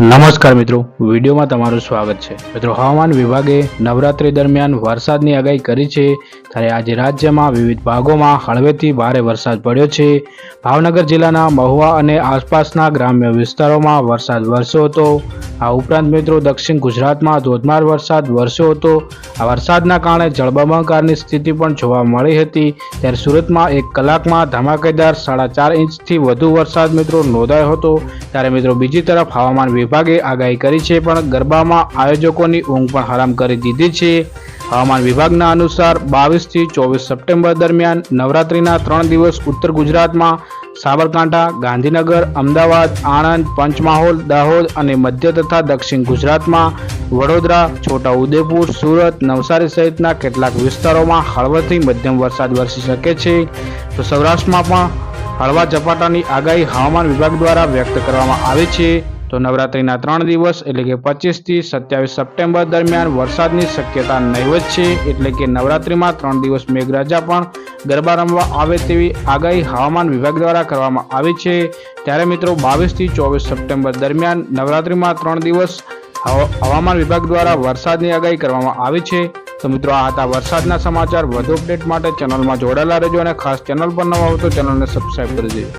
નમસ્કાર મિત્રો, વિડીયોમાં તમારું સ્વાગત છે. મિત્રો, હવામાન વિભાગે નવરાત્રી દરમિયાન વરસાદની આગાહી કરી છે. ત્યારે આજે રાજ્યમાં વિવિધ ભાગોમાં હળવેથી ભારે વરસાદ પડ્યો છે. ભાવનગર જિલ્લાના મહુવા અને આસપાસના ગ્રામ્ય વિસ્તારોમાં વરસાદ વરસ્યો હતો. આ ઉપરાંત મિત્રો દક્ષિણ ગુજરાતમાં ધોધમાર વરસાદ વરસ્યો હતો. આ વરસાદના કારણે જળબંબાકારની સ્થિતિ પણ જોવા મળી હતી. ત્યારે સુરતમાં એક કલાકમાં ધમાકેદાર સાડા ચાર ઇંચથી વધુ વરસાદ મિત્રો નોંધાયો હતો. ત્યારે મિત્રો બીજી તરફ હવામાન વિભાગે આગાહી કરી છે, પણ ગરબામાં આયોજકોની ઊંઘ પણ હરામ કરી દીધી છે. હવામાન વિભાગના અનુસાર બાવીસથી ચોવીસ સપ્ટેમ્બર દરમિયાન નવરાત્રિના ત્રણ દિવસ ઉત્તર ગુજરાતમાં સાબરકાંઠા, ગાંધીનગર, અમદાવાદ, આણંદ, પંચમહાલ, દાહોદ અને મધ્ય તથા દક્ષિણ ગુજરાતમાં વડોદરા, છોટાઉદેપુર, સુરત, નવસારી સહિતના કેટલાક વિસ્તારોમાં હળવાથી મધ્યમ વરસાદ વરસી શકે છે. તો સૌરાષ્ટ્રમાં પણ હળવા ઝપાટાની આગાહી હવામાન વિભાગ દ્વારા વ્યક્ત કરવામાં આવી છે. તો નવરાત્રિના ત્રણ દિવસ એટલે કે પચીસથી સત્યાવીસ સપ્ટેમ્બર દરમિયાન વરસાદની શક્યતા નહીવત છે. એટલે કે નવરાત્રિમાં ત્રણ દિવસ મેઘરાજા પણ ગરબા રમવા આવે તેવી આગાહી હવામાન વિભાગ દ્વારા કરવામાં આવી છે. ત્યારે મિત્રો બાવીસથી ચોવીસ સપ્ટેમ્બર દરમિયાન નવરાત્રિમાં ત્રણ દિવસ હવા- હવામાન વિભાગ દ્વારા વરસાદની આગાહી કરવામાં આવી છે. તો મિત્રો આ હતા વરસાદના સમાચાર. વધુ અપડેટ માટે ચેનલમાં જોડાયેલા રહેજો અને ખાસ ચેનલ પર નવા હો તો ચેનલને સબસ્ક્રાઈબ કરી દેજો